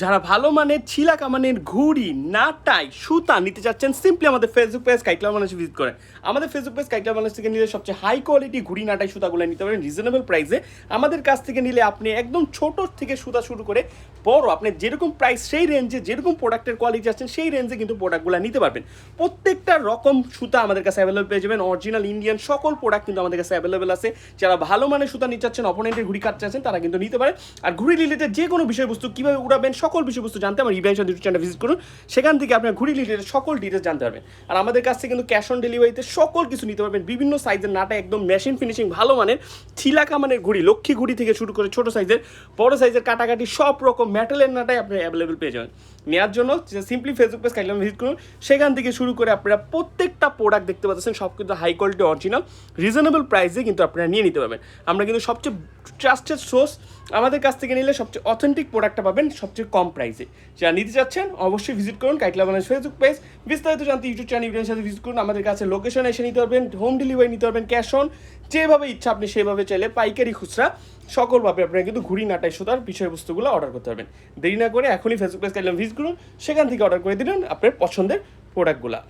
যারা ভালো মানের ছিলা কামানের ঘুড়ি, নাটাই, সুতা নিতে চাচ্ছেন সিম্পলি আমাদের ফেসবুক পেজ কাইকলা মানুষ ভিজিট করেন আমাদের ফেসবুক পেজ কাইকলা মানুষ থেকে নিলে সবচেয়ে হাই কোয়ালিটি ঘুড়ি, নাটাই, সুতাগুলো নিতে পারেন রিজনেবল প্রাইসে আমাদের কাছ থেকে নিলে আপনি একদম ছোট থেকে সুতা শুরু করে বড় আপনি যেরকম প্রাইস সেই রেঞ্জে যেরকম প্রোডাক্টের কোয়ালিটি আছেন সেই রেঞ্জে কিন্তু প্রোডাক্টগুলো নিতে পারবেন। প্রত্যেকটা রকম সুতা আমাদের কাছে অ্যাভেলেবল পেয়ে যাবেন। অরিজিনাল ইন্ডিয়ান সকল প্রোডাক্ট কিন্তু আমাদের কাছে অ্যাভেলেবেল আছে। যারা ভালো মানের সুতা নিতে চাচ্ছেন অপোনেন্টের ঘুড়ি কাটতে চাচ্ছেন, তারা কিন্তু নিতে পারে আর ঘুড়ি রিলেটেড যে কোনো বিষয়বস্তু কীভাবে উড়াবেন, সকল বিষয়বস্তু জানতে আমার ইব্রাহিম ইউটিউব চ্যানেল ভিজিট করুন। সেখান থেকে আপনার ঘুড়ি রিলেটেড সকল ডিটেলস জানতে পারবেন। আর আমাদের কাছ থেকে কিন্তু ক্যাশ অন ডেলিভারিতে সকল কিছু নিতে পারবেন। বিভিন্ন সাইজের নাটা একদম মেশিন ফিনিশিং ভালো মানের ছিলাকা মানের ঘুড়ি, লক্ষ্মী ঘুড়ি থেকে শুরু করে ছোট সাইজের বড় সাইজের কাটাকাটি সব রকম মেটালের নাটাই আপনি অ্যাভেলেবেল পেয়ে যাবেন। নেওয়ার জন্য সিম্পলি ফেসবুক পেজ কাইলাম ভিজিট করুন। সেখান থেকে শুরু করে আপনারা প্রত্যেকটা প্রোডাক্ট দেখতে পাচ্ছেন, সব কিন্তু হাই কোয়ালিটি অরিজিনাল রিজনেবল প্রাইসে কিন্তু আপনারা নিয়ে নিতে পারবেন। আমরা কিন্তু সবচেয়ে ট্রাস্টেড সোর্স আমাদের কাছ থেকে নিলে সবচেয়ে অথেন্টিক প্রোডাক্টটা পাবেন সবচেয়ে কম প্রাইসে যারা নিতে চাচ্ছেন, অবশ্যই ভিজিট করুন কাইটলা বানাস ফেসবুক পেজ বিস্তারিত জানতে ইউটিউব চ্যানেল সাথে ভিজিট করুন। আমাদের কাছে লোকেশন এসে নিতে পারবেন হোম ডেলিভারি নিতে পারবেন ক্যাশ অন যেভাবে ইচ্ছা আপনি সেভাবে চাইলে পাইকারি খুচরা সকলভাবে আপনারা কিন্তু ঘুরি নাটাই সুতার বিষয়বস্তুগুলো অর্ডার করতে পারবেন। দেরি না করে এখনই ফেসবুক পেজ কাইলাম ভিজিট করুন, সেখান থেকে অর্ডার করে দিলেন আপনার পছন্দের প্রোডাক্টগুলো